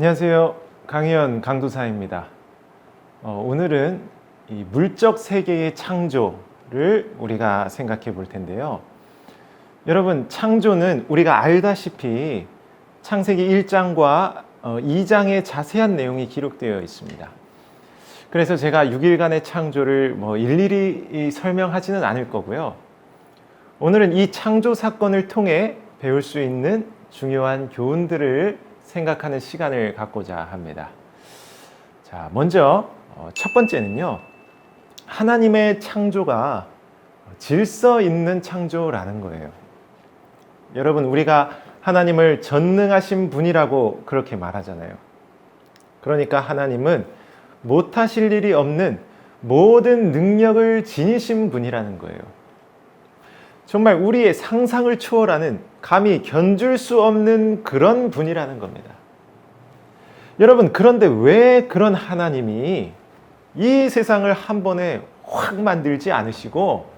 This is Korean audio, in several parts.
안녕하세요. 강희연 강도사입니다. 어, 오늘은 이 물적 세계의 창조를 우리가 생각해 볼 텐데요. 여러분, 창조는 우리가 알다시피 창세기 1장과 어, 2장의 자세한 내용이 기록되어 있습니다. 그래서 제가 6일간의 창조를 뭐 일일이 이 설명하지는 않을 거고요. 오늘은 이 창조 사건을 통해 배울 수 있는 중요한 교훈들을 생각하는 시간을 갖고자 합니다. 자, 먼저 어, 첫 번째는요. 하나님의 창조가 질서 있는 창조라는 거예요. 여러분, 우리가 하나님을 전능하신 분이라고 그렇게 말하잖아요. 그러니까 하나님은 못하실 일이 없는 모든 능력을 지니신 분이라는 거예요. 정말 우리의 상상을 초월하는 감히 견줄 수 없는 그런 분이라는 겁니다. 여러분, 그런데 왜 그런 하나님이 이 세상을 한 번에 확 만들지 않으시고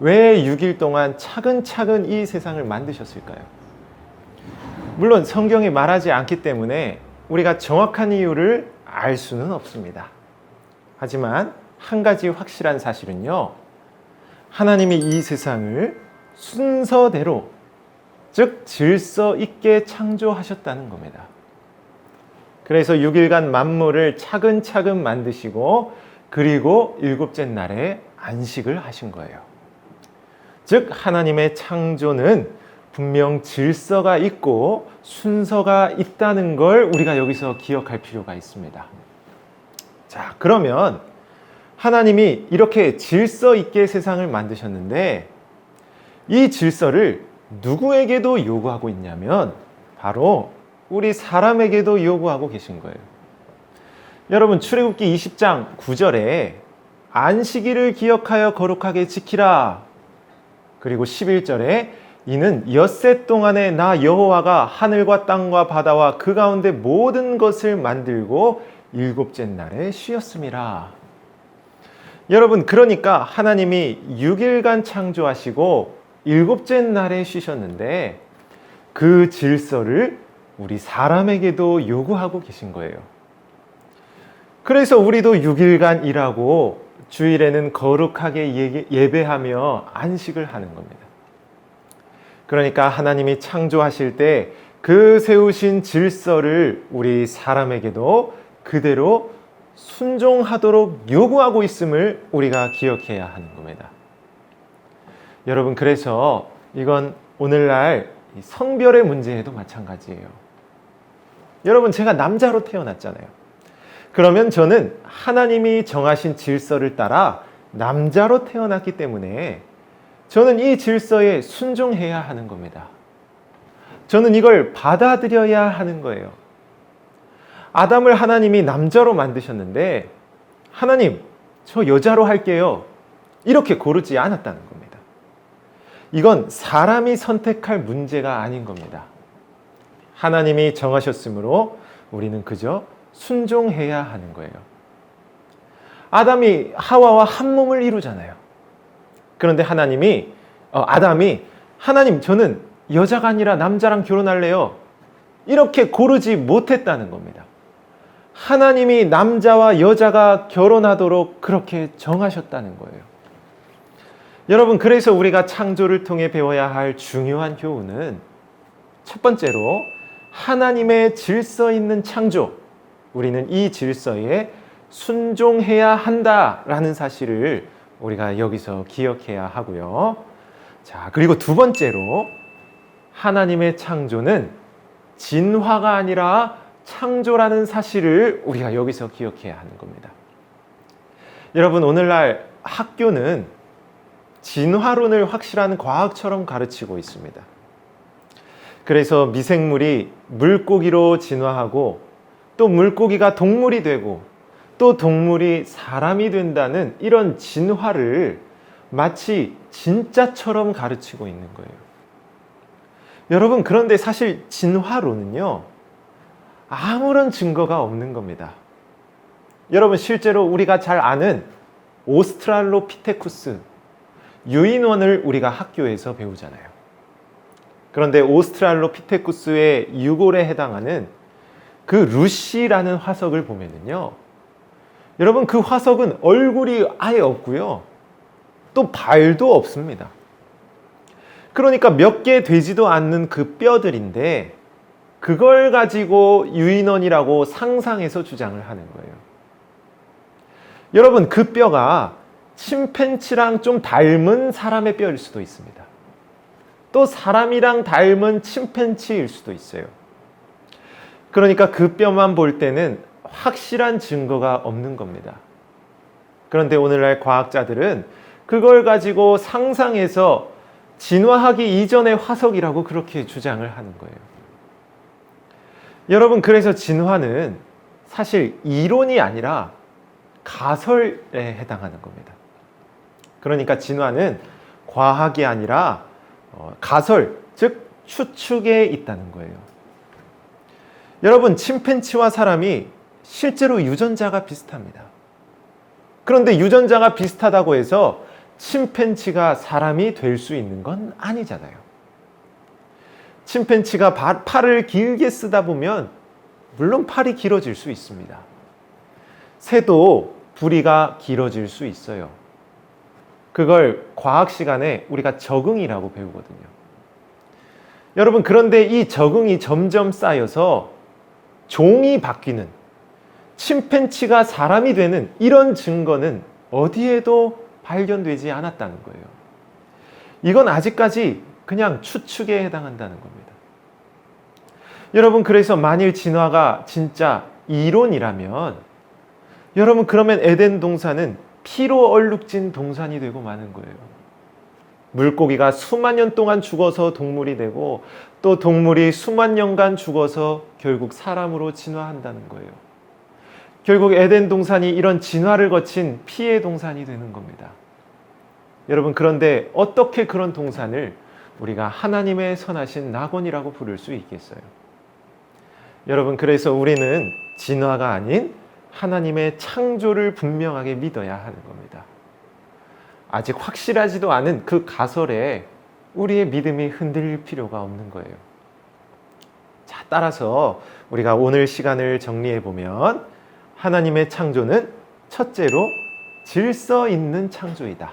왜 6일 동안 차근차근 이 세상을 만드셨을까요? 물론 성경이 말하지 않기 때문에 우리가 정확한 이유를 알 수는 없습니다. 하지만 한 가지 확실한 사실은요. 하나님이 이 세상을 순서대로 즉 질서 있게 창조하셨다는 겁니다. 그래서 6일간 만물을 차근차근 만드시고 그리고 일곱째 날에 안식을 하신 거예요. 즉 하나님의 창조는 분명 질서가 있고 순서가 있다는 걸 우리가 여기서 기억할 필요가 있습니다. 자, 그러면 하나님이 이렇게 질서 있게 세상을 만드셨는데 이 질서를 누구에게도 요구하고 있냐면 바로 우리 사람에게도 요구하고 계신 거예요. 여러분 출애굽기 20장 9절에 안식일을 기억하여 거룩하게 지키라. 그리고 11절에 이는 엿새 동안에 나 여호와가 하늘과 땅과 바다와 그 가운데 모든 것을 만들고 일곱째 날에 쉬었음이라. 여러분 그러니까 하나님이 6일간 창조하시고 일곱째 날에 쉬셨는데 그 질서를 우리 사람에게도 요구하고 계신 거예요. 그래서 우리도 6일간 일하고 주일에는 거룩하게 예배하며 안식을 하는 겁니다. 그러니까 하나님이 창조하실 때 그 세우신 질서를 우리 사람에게도 그대로 순종하도록 요구하고 있음을 우리가 기억해야 하는 겁니다. 여러분, 그래서 이건 오늘날 성별의 문제에도 마찬가지예요. 여러분, 제가 남자로 태어났잖아요. 그러면 저는 하나님이 정하신 질서를 따라 남자로 태어났기 때문에 저는 이 질서에 순종해야 하는 겁니다. 저는 이걸 받아들여야 하는 거예요. 아담을 하나님이 남자로 만드셨는데 하나님, 저 여자로 할게요. 이렇게 고르지 않았다는 겁니다. 이건 사람이 선택할 문제가 아닌 겁니다. 하나님이 정하셨으므로 우리는 그저 순종해야 하는 거예요. 아담이 하와와 한 몸을 이루잖아요. 그런데 하나님이 어, 아담이 하나님 저는 여자가 아니라 남자랑 결혼할래요. 이렇게 고르지 못했다는 겁니다. 하나님이 남자와 여자가 결혼하도록 그렇게 정하셨다는 거예요. 여러분, 그래서 우리가 창조를 통해 배워야 할 중요한 교훈은 첫 번째로 하나님의 질서 있는 창조. 우리는 이 질서에 순종해야 한다라는 사실을 우리가 여기서 기억해야 하고요. 자, 그리고 두 번째로 하나님의 창조는 진화가 아니라 창조라는 사실을 우리가 여기서 기억해야 하는 겁니다. 여러분, 오늘날 학교는 진화론을 확실한 과학처럼 가르치고 있습니다. 그래서 미생물이 물고기로 진화하고 또 물고기가 동물이 되고 또 동물이 사람이 된다는 이런 진화를 마치 진짜처럼 가르치고 있는 거예요. 여러분, 그런데 사실 진화론은요, 아무런 증거가 없는 겁니다. 여러분, 실제로 우리가 잘 아는 오스트랄로피테쿠스, 유인원을 우리가 학교에서 배우잖아요. 그런데 오스트랄로피테쿠스의 유골에 해당하는 그 루시라는 화석을 보면은요. 여러분 그 화석은 얼굴이 아예 없고요. 또 발도 없습니다. 그러니까 몇 개 되지도 않는 그 뼈들인데 그걸 가지고 유인원이라고 상상해서 주장을 하는 거예요. 여러분 그 뼈가 침팬치랑 좀 닮은 사람의 뼈일 수도 있습니다. 또 사람이랑 닮은 침팬치일 수도 있어요. 그러니까 그 뼈만 볼 때는 확실한 증거가 없는 겁니다. 그런데 오늘날 과학자들은 그걸 가지고 상상해서 진화하기 이전의 화석이라고 그렇게 주장을 하는 거예요. 여러분, 그래서 진화는 사실 이론이 아니라 가설에 해당하는 겁니다. 그러니까 진화는 과학이 아니라 어, 가설, 즉 추측에 있다는 거예요. 여러분, 침팬치와 사람이 실제로 유전자가 비슷합니다. 그런데 유전자가 비슷하다고 해서 침팬치가 사람이 될 수 있는 건 아니잖아요. 침팬치가 바- 팔을 길게 쓰다 보면 물론 팔이 길어질 수 있습니다. 새도 부리가 길어질 수 있어요. 그걸 과학 시간에 우리가 적응이라고 배우거든요. 여러분, 그런데 이 적응이 점점 쌓여서 종이 바뀌는 침팬치가 사람이 되는 이런 증거는 어디에도 발견되지 않았다는 거예요. 이건 아직까지 그냥 추측에 해당한다는 겁니다. 여러분, 그래서 만일 진화가 진짜 이론이라면 여러분, 그러면 에덴 동산은 피로 얼룩진 동산이 되고 마는 거예요. 물고기가 수만 년 동안 죽어서 동물이 되고 또 동물이 수만 년간 죽어서 결국 사람으로 진화한다는 거예요. 결국 에덴 동산이 이런 진화를 거친 피의 동산이 되는 겁니다. 여러분, 그런데 어떻게 그런 동산을 우리가 하나님의 선하신 낙원이라고 부를 수 있겠어요? 여러분, 그래서 우리는 진화가 아닌 하나님의 창조를 분명하게 믿어야 하는 겁니다. 아직 확실하지도 않은 그 가설에 우리의 믿음이 흔들릴 필요가 없는 거예요. 자, 따라서 우리가 오늘 시간을 정리해 보면 하나님의 창조는 첫째로 질서 있는 창조이다.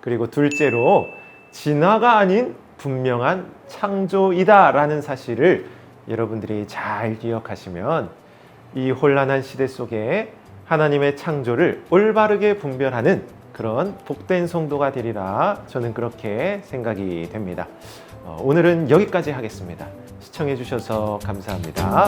그리고 둘째로 진화가 아닌 분명한 창조이다라는 사실을 여러분들이 잘 기억하시면 이 혼란한 시대 속에 하나님의 창조를 올바르게 분별하는 그런 복된 성도가 되리라 저는 그렇게 생각이 됩니다. 어, 오늘은 여기까지 하겠습니다. 시청해 주셔서 감사합니다.